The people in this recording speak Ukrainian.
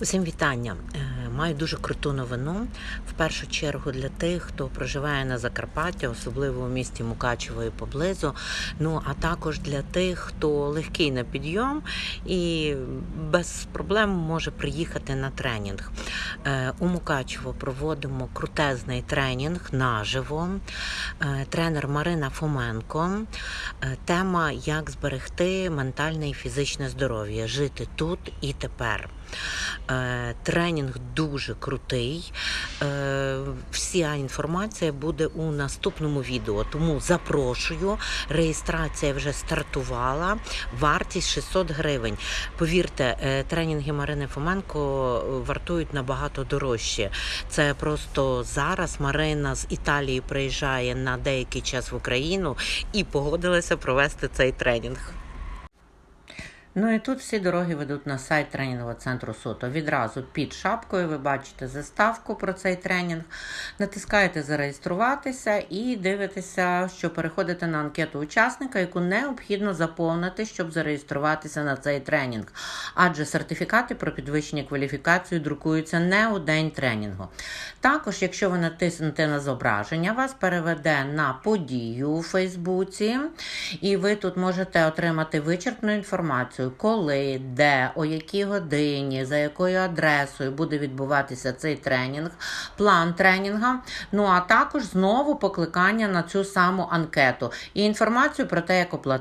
Усім вітання. Маю дуже круту новину. В першу чергу для тих, хто проживає на Закарпатті, особливо у місті Мукачево і поблизу. Ну а також для тих, хто легкий на підйом і без проблем може приїхати на тренінг. Е, У Мукачево проводимо крутезний тренінг наживо. Е, Тренер Марина Фоменко. Е, Тема як зберегти ментальне і фізичне здоров'я, жити тут і тепер. Тренінг дуже крутий. Е, Вся інформація буде у наступному відео. Тому запрошую. Реєстрація вже стартувала. Вартість 600 гривень. Повірте, е, тренінги Марини Фоменко вартують набагато дорожче. Це просто зараз Марина з Італії приїжджає на деякий час в Україну і погодилася провести цей тренінг. Ну і тут всі дороги ведуть на сайт тренінгового центру СОТО. Відразу під шапкою ви бачите заставку про цей тренінг. Натискаєте зареєструватися і дивитеся, що переходите на анкету учасника, яку необхідно заповнити, щоб зареєструватися на цей тренінг. Адже сертифікати про підвищення кваліфікації друкуються не у день тренінгу. Також, якщо ви натиснете на зображення, вас переведе на подію у Фейсбуці, і ви тут можете отримати вичерпну інформацію, коли, де, о якій годині, за якою адресою буде відбуватися цей тренінг, план тренінга. Ну а також знову покликання на цю саму анкету і інформацію про те, як оплатити.